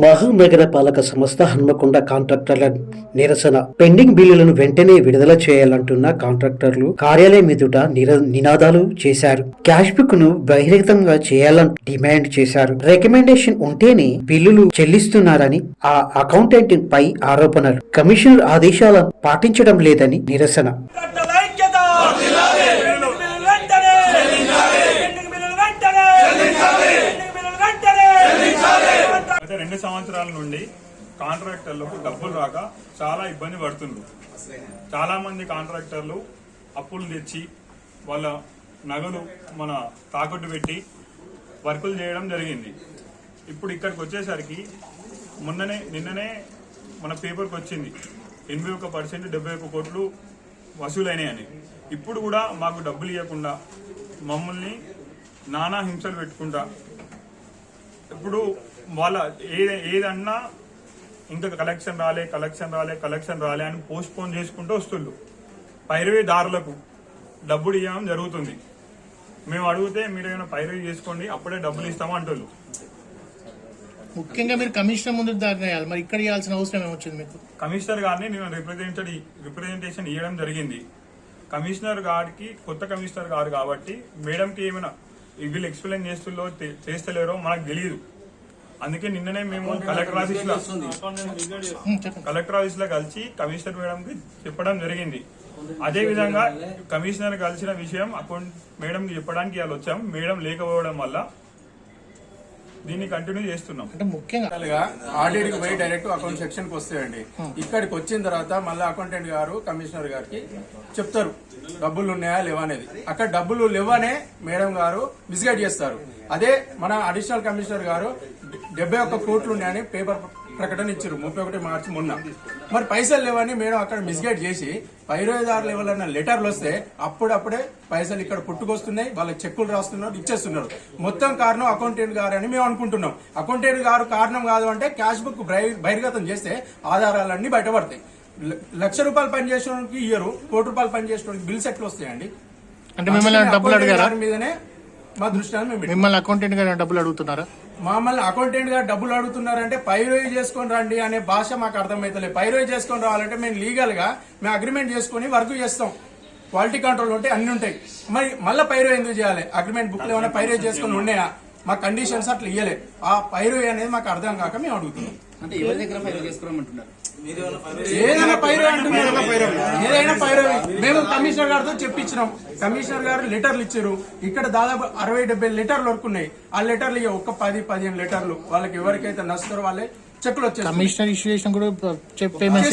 మహానగర పాలక సంస్థ హన్మకొండ కాంట్రాక్టర్ల నిరసన. పెండింగ్ బిల్లులను వెంటనే విడుదల చేయాలంటున్న కాంట్రాక్టర్లు కార్యాలయం ఎదుట నిర- నినాదాలు చేశారు. క్యాష్ బుక్ను బహిరంగంగా చేయాలని డిమాండ్ చేశారు. రికమెండేషన్ ఉంటేనే బిల్లులు చెల్లిస్తున్నారని ఆ అకౌంటెంట్ పై ఆరోపణలు. కమిషనర్ ఆదేశాలను పాటించడం లేదని నిరసన కట్టల ఐక్యత పెండింగ్ బిల్లులు వెంటనే పెండింగ్ బిల్లులు వెంటనే పెండింగ్ బిల్లులు వెంటనే గత రెండు సంవత్సరాల నుండి కాంట్రాక్టర్లకు డబ్బులు రాక చాలా ఇబ్బంది పడుతుండ్రు. చాలా మంది కాంట్రాక్టర్లు అప్పులు తెచ్చి వాళ్ళ నగలు మన తాకట్టు పెట్టి వర్కులు చేయడం జరిగింది. ఇప్పుడు ఇక్కడికి వచ్చేసరికి మొన్ననే నిన్ననే మన పేపర్కి వచ్చింది. ఎనభై ఒక్క పర్సెంట్ డెబ్బై ఒక్క కోట్లు వసూలైనాయని. ఇప్పుడు కూడా మాకు డబ్బులు ఇవ్వకుండా మమ్మల్ని నానా హింసలు పెట్టుకుంటా. ఇప్పుడు వాళ్ళ ఏ ఏదన్నా ఇంకా కలెక్షన్ రాలే కలెక్షన్ రాలే కలెక్షన్ రాలే అని పోస్ట్ పోన్ చేసుకుంటూ వస్తుండ్రు పైరవీదారులకు డబ్బులు ఇవ్వడం జరుగుతుంది. మేము అడిగితే మీరు ఏమైనా పైరవీ చేసుకోండి అప్పుడే డబ్బులు ఇస్తాము అంటున్నారు ముఖ్యంగా మీరు కమిషనర్ ముందు దాకా వేయాలి మరి ఇక్కడ చేయాల్సిన అవసరం ఏమొచ్చింది మీకు? కమిషనర్ గారిని నేను రిప్రజెంటెడ్ రిప్రజెంటేషన్ ఇవ్వడం జరిగింది. కమిషనర్ గారికి కొత్త కమిషనర్ గారు కాబట్టి మేడంకి ఏమైనా వీళ్ళు ఎక్స్ప్లెయిన్ చేస్తుల్లో తె- చేస్తలేరో మనకు తెలియదు అందుకే నిన్ననే మేము కలెక్టర్ ఆఫీస్లో కలెక్టర్ ఆఫీస్లో కలిసి కమిషనర్ మేడం కి చెప్పడం జరిగింది. అదే విధంగా కమిషనర్ కలిసిన విషయం అకౌంట్ మేడం కి చెప్పడానికి ఇవాళ వచ్చాం మేడం లేకపోవడం వల్ల దీన్ని కంటిన్యూ చేస్తున్నాం. అంటే ముఖ్యంగా గా ఆడిట్కి పోయి డైరెక్ట్ అకౌంట్ సెక్షన్కి వస్తాయండి. ఇక్కడికి వచ్చిన తర్వాత మళ్ళీ అకౌంటెంట్ గారు కమిషనర్ గారికి చెప్తారు డబ్బులు ఉన్నాయా లేవా అనేది. అక్కడ డబ్బులు లేవనే మేడం గారు మిస్గైడ్ చేస్తారు. అదే మన అడిషనల్ కమిషనర్ గారు డెబ్బై ఒక్క కోట్లు ఉన్నాయని పేపర్ ప్రకటన ఇచ్చారు. ముప్పై ఒకటి మార్చి మొన్న. మరి పైసలు లేవని మేడం అక్కడ మిస్గైడ్ చేసి పైరోదారులు ఎవరైనా లెటర్లు వస్తే అప్పుడప్పుడే పైసలు ఇక్కడ పుట్టుకొస్తున్నాయి వాళ్ళకి చెక్కులు రాస్తున్నారు ఇచ్చేస్తున్నారు. మొత్తం కారణం అకౌంటెంట్ గారు అని మేము అనుకుంటున్నాం. అకౌంటెంట్ గారు కారణం కాదు అంటే క్యాష్ బుక్ బహి- బహిర్గతం చేస్తే ఆధారాలన్నీ బయటపడతాయి. లక్ష రూపాయలు పని ఇయ్యరు కోటి రూపాయలు పని చేసేవానికి బిల్స్ ఎట్లా వస్తాయండి? అంటే మిమ్మల్ని డబ్బులు అడిగారా? గారి మీదనే మా మేము పెట్టాం. మిమ్మల్ని అకౌంటెంట్ గారు డబ్బులు అడుగుతున్నారా? మమ్మల్ని అకౌంటెంట్గా డబ్బులు అడుగుతున్నారంటే పైరోయి చేసుకొని రండి అనే భాష మాకు అర్థమైతలేదు పైరోయి చేసుకొని రావాలంటే మేము లీగల్గా మేము అగ్రిమెంట్ చేసుకొని వర్క్ చేస్తాం. క్వాలిటీ కంట్రోల్ ఉంటే అన్ని ఉంటాయి. మరి మళ్ళీ పైరో ఎందుకు చేయాలి? అగ్రిమెంట్ బుక్లో ఏమైనా పైరో చేసుకొని ఉన్నాయా? మా కండిషన్స్ అట్లా ఇయ్యలే. ఆ పైరోయి అనేది మాకు అర్థం కాక మేము అడుగుతున్నాం. అంటే ఎవరి దగ్గర ఫైల్ చేసుకోమంటున్నారు ఏదైనా పైరో అంటున్నారు. ఏదైనా పైరో కమిషనర్ గారితో చెప్పించినాం. కమిషనర్ గారు లెటర్లు ఇచ్చారు. ఇక్కడ దాదాపు అరవై డెబ్బై లెటర్లు వరకు ఉన్నాయి. ఆ లెటర్లు ఒక్క పది పదిహేను లెటర్లు. వాళ్ళకి ఎవరికైతే నచ్చుతారో వాళ్ళే చెక్కులు వచ్చేస్తాయి. కమిషనర్ ఇష్యూ చేసిన కూడా పేమెంట్.